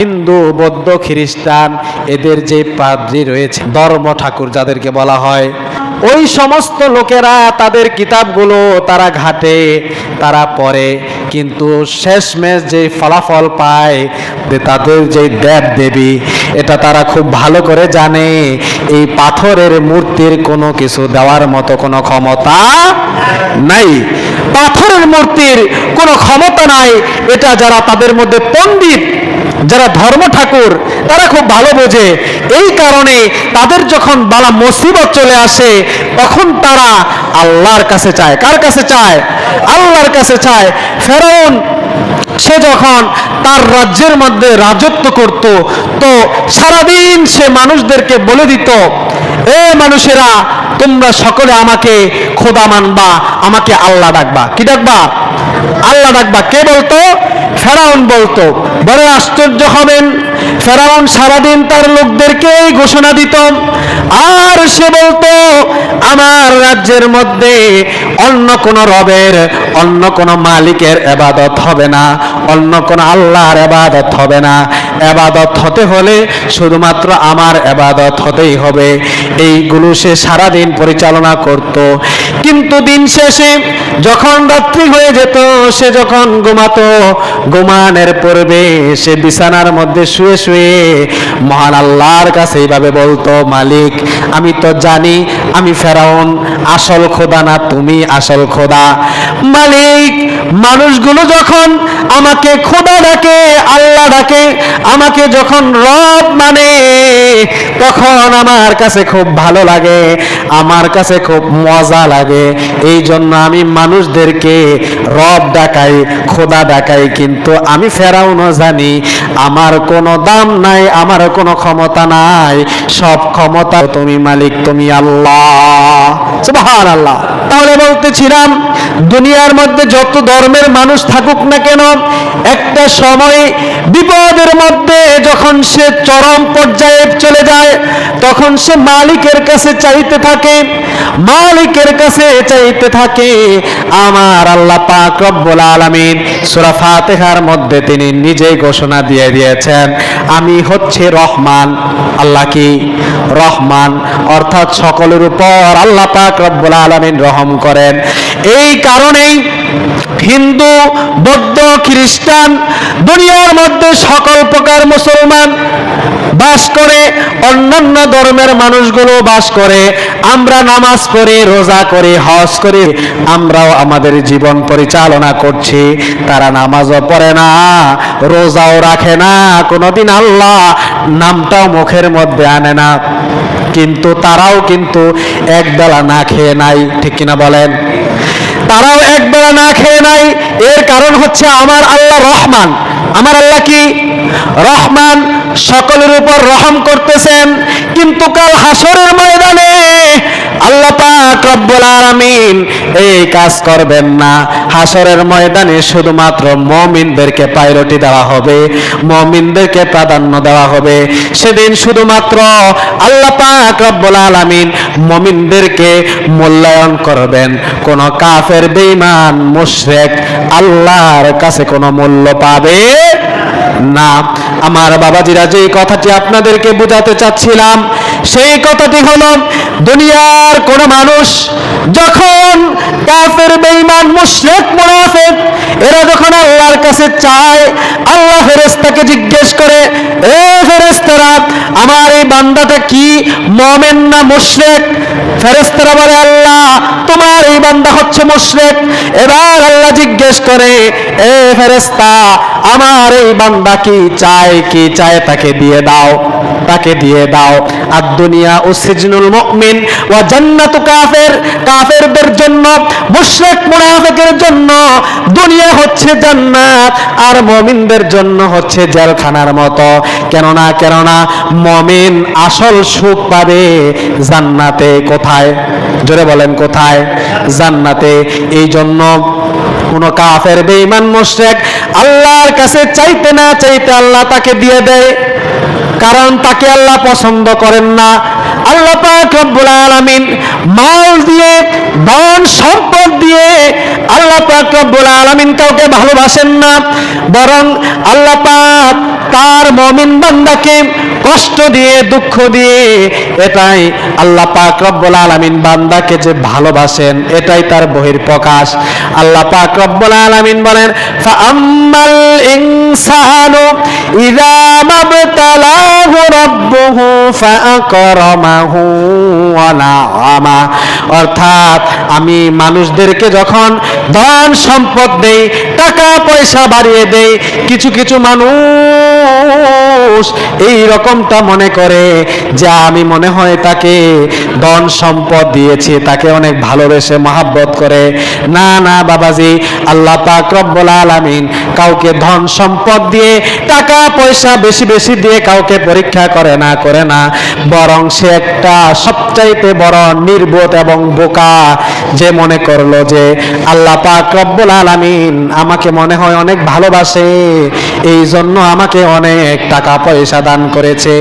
হিন্দু, বৌদ্ধ, খ্রিস্টান এদের যে পাদ্রী রয়েছে, ধর্ম ঠাকুর যাদেরকে বলা হয়, ওই সমস্ত লোকেরা তাদের কিতাবগুলো তারা ঘাটে, তারা পড়ে। কিন্তু শেষমেশ যে ফলাফল পায়, যে তাদের যে দেব দেবী, এটা তারা খুব ভালো করে জানে, এই পাথরের মূর্তির কোনো কিছু দেওয়ার মতো কোনো ক্ষমতা নাই। পাথরের মূর্তির কোনো ক্ষমতা নাই, এটা যারা তাদের মধ্যে পণ্ডিত যারা ধর্ম ঠাকুর, তারা খুব ভালো বোঝে। এই কারণে তাদের যখন বালা মুসিবত চলে আসে, তখন তারা আল্লাহর কাছে চায়। কার কাছে চায়? আল্লাহর কাছে চায়। ফেরাউন, সে যখন তার রাজ্যের মধ্যে রাজত্ব করত, তো সারাদিন সে মানুষদেরকে বলে দিত, এ মানুষেরা, তোমরা সকলে আমাকে খোদা মানবা, আমাকে আল্লাহ ডাকবা। কি ডাকবা? আল্লাহ ডাকবা। কে বলতো? ফেরাউন বলতো। বড় আশ্চর্য হবেন। ফেরাউন সারাদিন তার লোকদেরকে ঘোষণা দিত। আর সে বলতো, আমার রাজ্যের মধ্যে অন্য কোন রবের, অন্য কোন মালিকের এবাদত হবে না। অন্য কোন আল্লাহর এবাদত হবে না। এবাদত হতে হলে শুধুমাত্র আমার এবাদত হতেই হবে। এইগুলো সে সারাদিন পরিচালনা করত। কিন্তু দিন শেষে যখন রাত্রি হয়ে যেত, সে যখন ঘুমাতো, ঘুমানের পূর্বে সে বিছানার মধ্যে শুয়ে শুয়ে মহান আল্লাহর কাছে এইভাবে বলতো, মালিক, আমি তো জানি, আমি ফেরাউন, আসল খোদা না তুমি আসল খোদা। মালিক, মানুষগুলো যখন আমাকে খোদা ডাকে, আল্লাহ ডাকে, আমাকে যখন রব মানে তখন আমার কাছে খুব ভালো লাগে, আমার কাছে খুব মজা লাগে। এই জন্য আমি মানুষদেরকে রব ডাকাই খোদা ডাকাই কিন্তু আমি ফেরাও না জানি, আমার কোনো দাম নাই, আমার কোনো ক্ষমতা নাই। সব ক্ষমতা তুমি মালিক, তুমি আল্লাহ। তাহলে বলতেছিলাম, দুনিয়ার মধ্যে যত ধর্মের মানুষ থাকুক না কেন, একটা সময় বিপদের মধ্যে যখন সে চরম পর্যায়ে চলে যায়, তখন সে মালিকের কাছে চাইতে থাকে, মালিকের কাছে চাইতে থাকে, আমার আল্লাহ পাক রব্বুল আলামিন সূরা ফাতিহার মধ্যে তিনি নিজেই ঘোষণা দিয়ে দিয়েছেন, আমি হচ্ছে রহমান, আল্লাহ কি? রহমান, অর্থাৎ সকলের উপর আল্লাহ পাক রব্বুল আলমিন রহম করেন। এই কারণেই হিন্দু, বৌদ্ধ, খ্রিস্টান, দুনিয়ার মধ্যে সকল প্রকার মুসলমান বাস করে, অন্যান্য ধর্মের মানুষগুলো বাস করে। আমরা নামাজ পড়ি, রোজা করে, হজ করে, আমরাও আমাদের জীবন পরিচালনা করছি। তারা নামাজও পড়ে না, রোজাও রাখে না, কোনোদিন আল্লাহ নামটাও মুখের মধ্যে আনে না। কিন্তু তারাও কিন্তু একবেলা না খেয়ে নাই, ঠিক কিনা বলেন? তারাও একবেলা না খেয়ে নাই। এর কারণ হচ্ছে আমার আল্লাহ রহমান। আমার আল্লাহ কি? রহমান সকলের উপর রহম করতেছেন। কিন্তু কাল হাসরের ময়দানে আল্লাহ পাক রব্বুল আলামিন এই কাজ করবেন না। হাসরের ময়দানে শুধুমাত্র মুমিনদেরকে পাইরটি দেওয়া হবে, মুমিনদেরকে প্রাধান্য দেওয়া হবে। সেদিন শুধুমাত্র আল্লাহ পাক রব্বুল আলামিন মুমিনদেরকে মূল্যায়ন করবেন। কোন কাফের, বেঈমান, মুশরিক আল্লাহর কাছে কোনো মূল্য পাবে না। আমার বাবাজিরা যে কথাটি আপনাদেরকে বোঝাতে চাচ্ছিলাম সেই কথাটি হলো, দুনিয়ার কোন মানুষ যখন কাফের, বেঈমান, মুশরিক মুনাফিক, এরা যখন আল্লাহর কাছে চায়, আল্লাহ ফেরেশতাকে জিজ্ঞেস করে, এ ফেরেশতারা, আমার এই বান্দাটা কি, মুমিন না মুশরিক? ফেরেশতারা বলে, আল্লাহ, তোমার এই বান্দা হচ্ছে মুশরিক। এবার আল্লাহ জিজ্ঞেস করে, এ ফেরেশতা আমার এই বান্দা কি চায় কি চায় তাকে দিয়ে দাও, তাকে দিয়ে দাও। আর দুনিয়া ও সিজনুল মুমিন, ওয়া জান্নাতু কাফের, কাফেরদের জন্য, মুশরিক মুনাফিকের জন্য দুনিয়া হচ্ছে জান্নাত, আর মুমিনদের জন্য হচ্ছে জেলখানার মতো। কেননা কেননা, মুমিন আসল সুখ পাবে জান্নাতে কোথায়? জোরে বলেন, কোথায়? জান্নাতে। এই জন্য কোন কাফের, বেঈমান, মুশরিক আল্লাহর কাছে চাইতে না চাইতে আল্লাহ তাকে দিয়ে দেয়। কারণ তাকে আল্লাহ পছন্দ করেন না। আল্লাহ পাক রব্বুল আলামিন মাল দিয়ে, ধন সম্পদ দিয়ে আল্লাহ পাক রব্বুল আলামিন কাউকে ভালোবাসেন না, বরং আল্লাহ তার মমিন বান্দাকে কষ্ট দিয়ে, দুঃখ দিয়ে এটাই আল্লাহ পাক রব্বুল আলামিন বান্দাকে যে ভালোবাসেন, এটাই তার বহির প্রকাশ আল্লাহ পাক রব্বুল আলামিন বলেন, ফাআম্মাল ইনসানু ইযা মাবতালাহু রাব্বুহু ফাআকরামাহু নাআমা অর্থাৎ আমি মানুষদেরকে যখন ধন সম্পদ দেই, টাকা পয়সা বাড়িয়ে দেই, কিছু কিছু মানুষ এই রকমটা মনে করে যে আমি মনে হয় তাকে ধন সম্পদ দিয়েছি, তাকে অনেক ভালোবেসে মহাব্বত করে। না না, বাবাজি, আল্লাহ পাক রব্বুল আলামিন কাউকে ধন সম্পদ দিয়ে টাকা পয়সা বেশি বেশি দিয়ে কাউকে পরীক্ষা করে না করে না। বরং সে একটা সবচাইতে বড় নির্বোধ এবং বোকা যে মনে করল যে আল্লাহ পাক রব্বুল আলামিন আমাকে মনে হয় অনেক ভালোবাসে এই জন্য আমাকে অনেক টাকা পয়সা দান করেছে।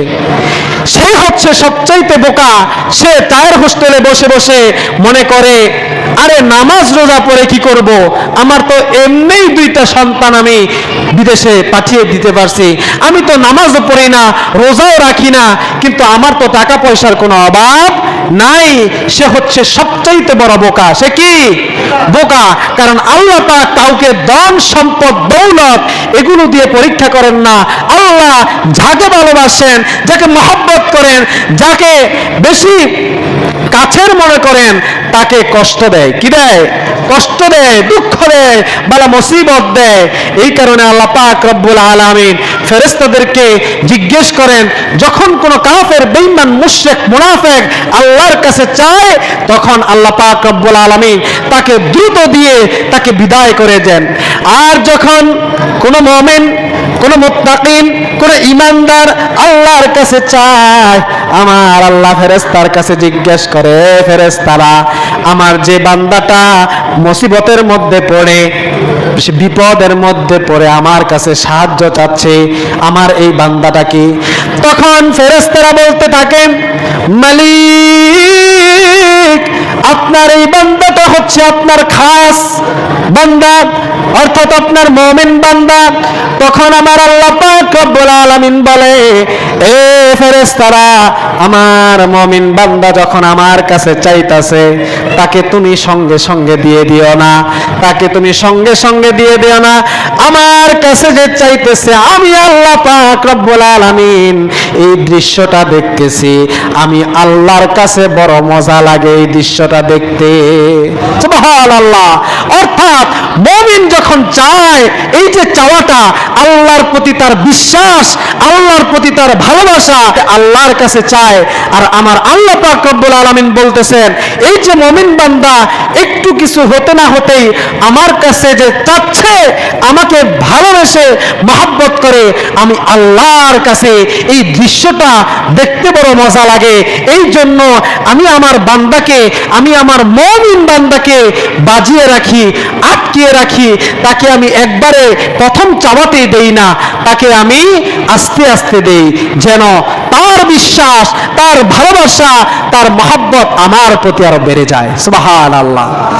সে হচ্ছে সবচাইতে বোকা। সে তার হোস্টেলে বসে বসে মনে করে, আরে নামাজ রোজা পড়ে কি করব? আমার তো এমনিই দুইটা সন্তান আমি বিদেশে পাঠিয়ে দিতে পারছি। আমি তো নামাজও পড়ি না, রোজাও রাখি না, কিন্তু আমার তো টাকা পয়সার কোনো অভাব নাই। সে হচ্ছে সবচাইতে বড় বোকা। সে কি? বোকা। কারণ আল্লাহ পাক কাউকে ধন, সম্পদ, দৌলত এগুলো দিয়ে পরীক্ষা করেন না। আল্লাহ যাকে ভালোবাসেন, যাকে মহব্বত করেন, যাকে বেশি কাছের মনে করেন, তাকে কষ্ট দেয়। কি দেয়? কষ্ট দেয়, দুঃখ দেয়, বালা মুসিবত দেয়। এই কারণে আল্লাহ পাক রব্বুল আলামিন ফেরেশতাদেরকে জিজ্ঞেস করেন, যখন কোন কাফের, বেঈমান, মুশরিক, মুনাফিক আল্লাহর কাছে চায়, তখন আল্লাহ পাক রব্বুল আলামিন তাকে দ্রুত দিয়ে তাকে বিদায় করে দেন। আর যখন কোন মুমিন কোন মুত্তাকিন, কোন ইমানদার আল্লাহর কাছে চায়, আমার আল্লাহ ফেরেস্তার কাছে জিজ্ঞেস করে ফেরেস্তারা আমার যে বান্দাটা মুসিবতের মধ্যে পড়ে বিপদের মধ্যে পড়ে আমার কাছে সাহায্য চাচ্ছে, আমার এই বান্দাটা কি? তখন ফেরেস্তারা বলতে থাকেন, মালিক আপনার এই বান্দাটা হচ্ছে আপনার খাস বান্দা, অর্থাৎ আপনার মমিন বান্দা। তখন আমার আল্লাহ পাক রব্বুল আলামিন বলে, এ ফেরেশতারা, আমার মমিন বান্দা যখন আমার কাছে চাইতাছে, তাকে তুমি সঙ্গে সঙ্গে দিয়ে দিও না, তাকে তুমি সঙ্গে সঙ্গে দিয়ে দিও না। আমার কাছে যে চাইতেছে, আমি আল্লাহ পাক রব্বুল আলামিন এই দৃশ্যটা দেখতেছি। আমি আল্লাহর কাছে বড় মজা লাগে এই দৃশ্যটা দেখতে। সুবহানাল্লাহ। অর্থাৎ মুমিন যখন চায়, এই যে চাওয়াটা আল্লাহর প্রতি তার বিশ্বাস, আল্লাহর প্রতি তার ভালোবাসা আল্লাহর কাছে চায়। আর আমার আল্লাহ বলতেছেন, এই যে মুমিন বান্দা, একটু কিছু হতে না হতেই আমার কাছে যে চাচ্ছে, আমাকে ভালোবেসে মহাব্বত করে, আমি আল্লাহর কাছে এই দৃশ্যটা দেখতে বড় মজা লাগে। এই জন্য আমি আমার বান্দাকে, আমি আমার মমিন বান্দাকে বাজিয়ে রাখি, আটকিয়ে রাখি, তাকে আমি একবারে প্রথম চাওয়াতেই দেই না, তাকে আমি আস্তে আস্তে দেই, যেন তার বিশ্বাস, তার ভালোবাসা, তার মহাব্বত আমার প্রতি আরও বেড়ে যায়। সুবাহ আল্লাহ